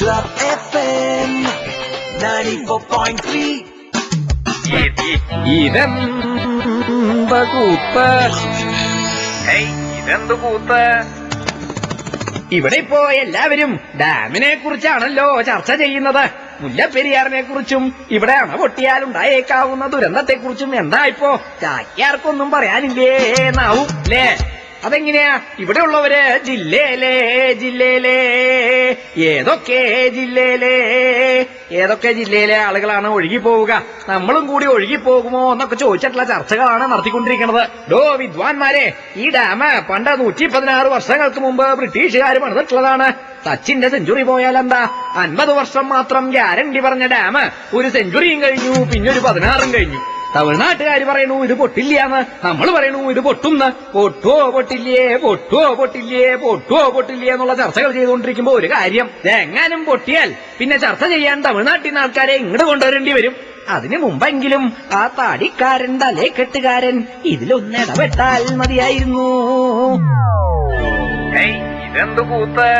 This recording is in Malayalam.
Club FM 94.3. ഇതെന്ത കൂത്ത്? ഇതെന്ത് കൂത്ത്? ഇവിടെ ഇപ്പോ എല്ലാവരും ഡാമിനെ കുറിച്ചാണല്ലോ ചർച്ച ചെയ്യുന്നത്. മുല്ലപ്പെരിയാറിനെ കുറിച്ചും ഇവിടെ അണ പൊട്ടിയാൽ ഉണ്ടായേക്കാവുന്ന ദുരന്തത്തെ കുറിച്ചും എന്താ ഇപ്പോ ചാക്കിയാർക്കൊന്നും പറയാനില്ലേ നാവും അല്ലേ അതെങ്ങനെയാ? ഇവിടെ ഉള്ളവര് ജില്ലയിലേ ജില്ലയിലെ ഏതൊക്കെ ജില്ലയിലെ ഏതൊക്കെ ജില്ലയിലെ ആളുകളാണ് ഒഴുകി പോവുക നമ്മളും കൂടി ഒഴുകി പോകുമോ എന്നൊക്കെ ചോദിച്ചിട്ടുള്ള ചർച്ചകളാണ് നടത്തിക്കൊണ്ടിരിക്കുന്നത്. ഡോ വിദ്വാൻമാരെ ഈ ഡാം പണ്ട് നൂറ്റി പതിനാറ് വർഷങ്ങൾക്ക് മുമ്പ് ബ്രിട്ടീഷുകാർ പണിതിട്ടുള്ളതാണ്. സച്ചിന്റെ സെഞ്ചുറി പോയാൽ എന്താ? അൻപത് വർഷം മാത്രം ഗ്യാരണ്ടി പറഞ്ഞ ഡാം ഒരു സെഞ്ചുറിയും കഴിഞ്ഞു പിന്നെ ഒരു പതിനാറും കഴിഞ്ഞു. തമിഴ്നാട്ടുകാർ പറയണു ഇത് പൊട്ടില്ല എന്ന് നമ്മൾ പറയണു ഇത് പൊട്ടുന്ന്. പൊട്ടോ പൊട്ടില്ലേ പൊട്ടോ പൊട്ടില്ലേ പൊട്ടോ പൊട്ടില്ലേ എന്നുള്ള ചർച്ചകൾ ചെയ്തുകൊണ്ടിരിക്കുമ്പോ ഒരു കാര്യം എങ്ങാനും പൊട്ടിയാൽ പിന്നെ ചർച്ച ചെയ്യാൻ തമിഴ്നാട്ടിൽ നിന്ന് ആൾക്കാരെ ഇങ്ങോട്ട് കൊണ്ടുവരേണ്ടി വരും. അതിനു മുമ്പെങ്കിലും ആ താടിക്കാരൻ തലേക്കെട്ടുകാരൻ ഇതിലൊന്ന് ഇടപെട്ടാൽ മതിയായിരുന്നു. ഇതെന്ത് കൂത്ത്?